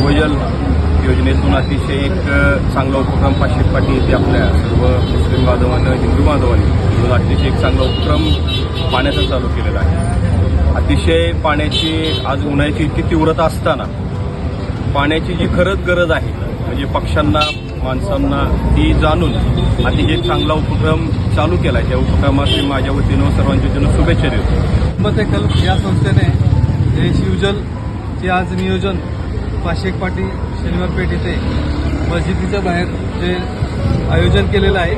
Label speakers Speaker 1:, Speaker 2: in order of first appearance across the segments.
Speaker 1: सेनेतून अतिशय एक चांगला उपक्रम पाचशे पाटी येथे आपल्या सर्व मुस्लिम बांधवांना हिंदू बांधवांनी अतिशय एक चांगला उपक्रम पाण्याचा चालू केलेला आहे. अतिशय पाण्याची आज उन्हाळ्याची इतकी तीव्रता असताना पाण्याची जी खरंच गरज आहे म्हणजे पक्ष्यांना माणसांना ती जाणून अतिशय एक चांगला उपक्रम चालू केला आहे त्या उपक्रमासाठी माझ्या वतीनं सर्वांच्या वतीनं शुभेच्छा देतो.
Speaker 2: मते कल या संस्थेने हे शिवजलचे आज नियोजन पाशेक पाटी शनिवारपेठ येथे इथे मस्जिदीच्या बाहेर जे आयोजन केलेलं आहे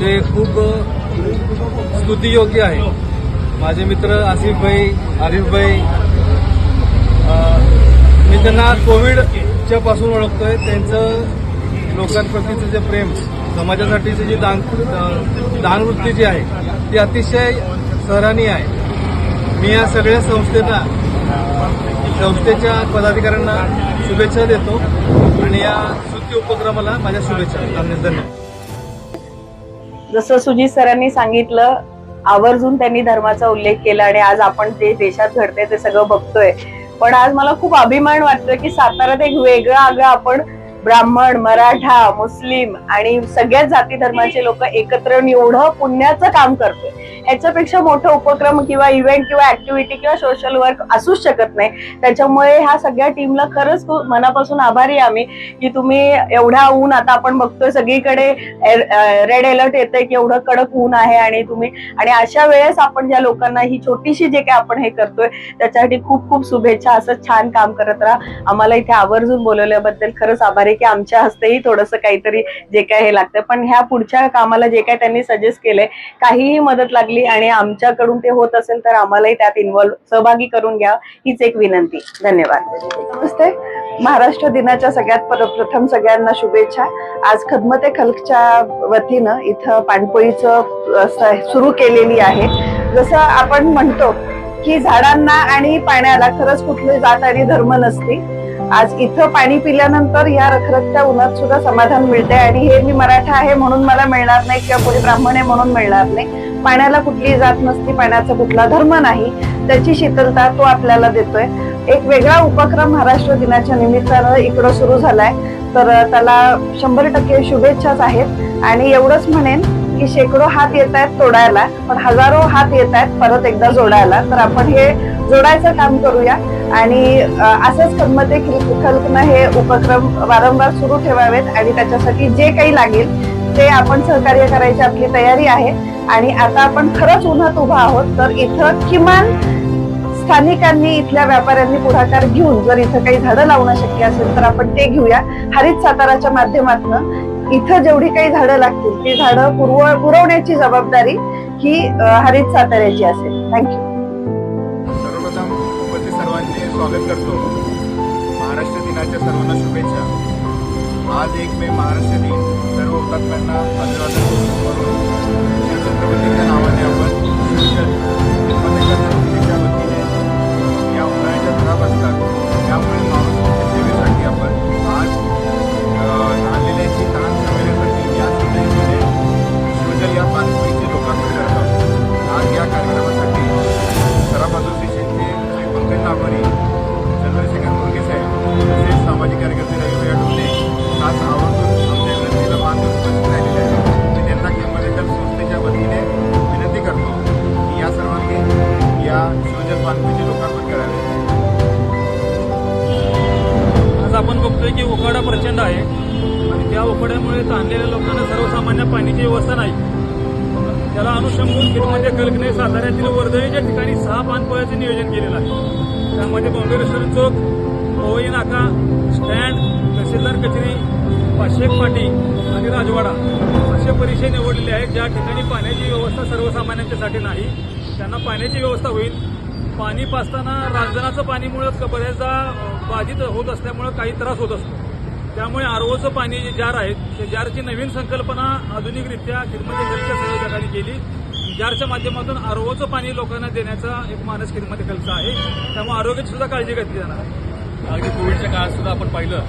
Speaker 2: ते खूप अ, स्तुतियोग्य आहे. माझे मित्र आसिफ भाई आरिफ भाई मी त्यांना कोविडच्या पासून ओळखतोय. त्यांचं लोकांप्रतीचं जे प्रेम समाजासाठीची जी दान दानवृत्ती जी आहे ती अतिशय सराहनीय आहे. मी या सगळ्या संस्थेला संस्थेच्या पदाधिकाऱ्यांना शुभेच्छा देतो आणि या स्तुती उपक्रमाला माझ्या शुभेच्छा. धन्यवाद
Speaker 3: जसं सुजित सरांनी सांगितलं आवर्जून त्यांनी धर्माचा उल्लेख केला आणि आज आपण जे देशात घडते ते सगळं बघतोय. पण आज मला खूप अभिमान वाटतोय की साताऱ्यात एक वेगळं आगळं आपण ब्राह्मण मराठा मुस्लिम आणि सगळ्याच जाती धर्माचे लोक एकत्र येऊन एवढं पुण्याचं काम करतोय. ह्याच्यापेक्षा मोठा उपक्रम किंवा इव्हेंट किंवा ऍक्टिव्हिटी किंवा सोशल वर्क असूच शकत नाही. त्याच्यामुळे ह्या सगळ्या टीमला खरंच खूप मनापासून आभारी आम्ही की तुम्ही एवढा ऊन आता आपण बघतोय सगळीकडे रेड अलर्ट येतंय की एवढं कडक ऊन आहे आणि तुम्ही आणि अशा वेळेस आपण ज्या लोकांना ही छोटीशी जे काय आपण हे करतोय त्याच्यासाठी खूप खूप शुभेच्छा असं छान काम करत राहा. आम्हाला इथे आवर्जून बोलवल्याबद्दल खरंच आभारी की आमच्या हस्तेही थोडंसं काहीतरी जे काय हे लागतं पण ह्या पुढच्या कामाला जे काय त्यांनी सजेस्ट केलंय काहीही मदत लागली आणि आमच्याकडून ते होत असेल तर आम्हालाही त्यात इन्व्हॉल्व सहभागी करून घ्या हीच एक विनंती. धन्यवाद. नमस्ते. महाराष्ट्र दिनाच्या सगळ्यात प्रथम सगळ्यांना शुभेच्छा. आज खदमते खलकच्या वतीनं इथं पाणपोईचं सुरू केलेली आहे. जसं आपण म्हणतो की झाडांना आणि पाण्याला खरंच कुठली जात आणि धर्म नसते. आज इथं पाणी पिल्यानंतर या रखरखत्या उन्हात सुद्धा समाधान मिळते आणि हे मी मराठा आहे म्हणून मला मिळणार नाही किंवा कोणी ब्राह्मण आहे म्हणून मिळणार नाही. पाण्याला कुठली जात नसती पाण्याचा कुठला धर्म नाही त्याची शीतलता तो आपल्याला देतोय. एक वेगळा उपक्रम महाराष्ट्र दिनाच्या निमित्तानं इकडं सुरू झालाय. तर त्याला शंभर टक्के शुभेच्छाच आहेत. आणि एवढंच म्हणेन की शेकडो हात येत आहेत तोडायला पण हजारो हात येत आहेत परत एकदा जोडायला. तर आपण हे जोडायचं काम करूया. आणि असंच खदमते खलकनं हे उपक्रम वारंवार सुरू ठेवावेत आणि त्याच्यासाठी जे काही लागेल ते आपण सहकार्य करायची आपली तयारी आहे. आणि आता आपण खरंच उन्हात उभा आहोत तर इथं किमान स्थानिकांनी इथल्या व्यापाऱ्यांनी पुढाकार घेऊन जर इथं काही झाडं लावणं शक्य असेल तर आपण ते घेऊया. हरित साताराच्या माध्यमातून इथं जेवढी काही झाडं लागतील ती झाडं पुरव पुरवण्याची जबाबदारी ही हरित साताऱ्याची असेल. थँक्यू
Speaker 4: सर्वप्रथम सर्वांचे स्वागत करतो. महाराष्ट्र दिनाच्या सर्वांना शुभेच्छा. आज एक मे महाराष्ट्र दिन. सर्व हुतात्म्यांना अभिवादन करून शिवछत्रपतींच्या नावाने आपण शिवजन आज की
Speaker 5: उकाडा प्रचंड आहे. आणि त्या उकाड्यामुळे ताणलेल्या लोकांना सर्वसामान्य पाण्याची व्यवस्था नाही. त्याला अनुषंगून खिदमध्ये कल्कने साताऱ्यातील वर्धळीच्या ठिकाणी सहा पानपोळ्याचं नियोजन केलेलं आहे. त्यामध्ये बॉम्बे रेस्टॉरंट चौक पवई नाका स्टँड तहसीलदार कचेरी पाचशेक पाटी आणि राजवाडा असे परिषद निवडलेले आहेत ज्या ठिकाणी पाण्याची व्यवस्था सर्वसामान्यांच्यासाठी नाही. त्यांना पाण्याची व्यवस्था होईल. पाणी पाजताना रांजणाचं पाणीमुळं बऱ्याचदा बाधित होत असल्यामुळं काही त्रास होत असतो. त्यामुळे आरओचं पाणी जे जार आहेत ते जारची नवीन संकल्पना आधुनिकरित्या खिदमती हेल्थच्या संयोजकांनी केली. जारच्या माध्यमातून आरओचं पाणी लोकांना देण्याचा एक मानस खिदमती हेल्थचा आहे. त्यामुळे आरोग्याची सुद्धा काळजी घेतली जाणार आहे.
Speaker 6: अगदी कोविडच्या काळात सुद्धा आपण पाहिलं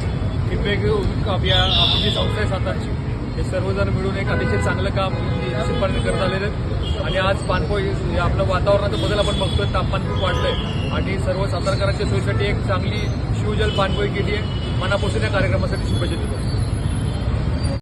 Speaker 6: की वेगवेगळी आपल्या आपली संस्था आहे सातारची हे सर्वजण मिळून एक अतिशय चांगलं काम निश्चितपणे करत आलेलं आणि आज पाणपोई हे आपलं वातावरणाचा बदल आपण बघतोय तापमान खूप वाढलंय. आणि सर्व सातारकरांच्या सोयीसाठी एक चांगली शिवजल पाणपोई केली आहे. मनापासून या कार्यक्रमासाठी शुभेच्छा देतो.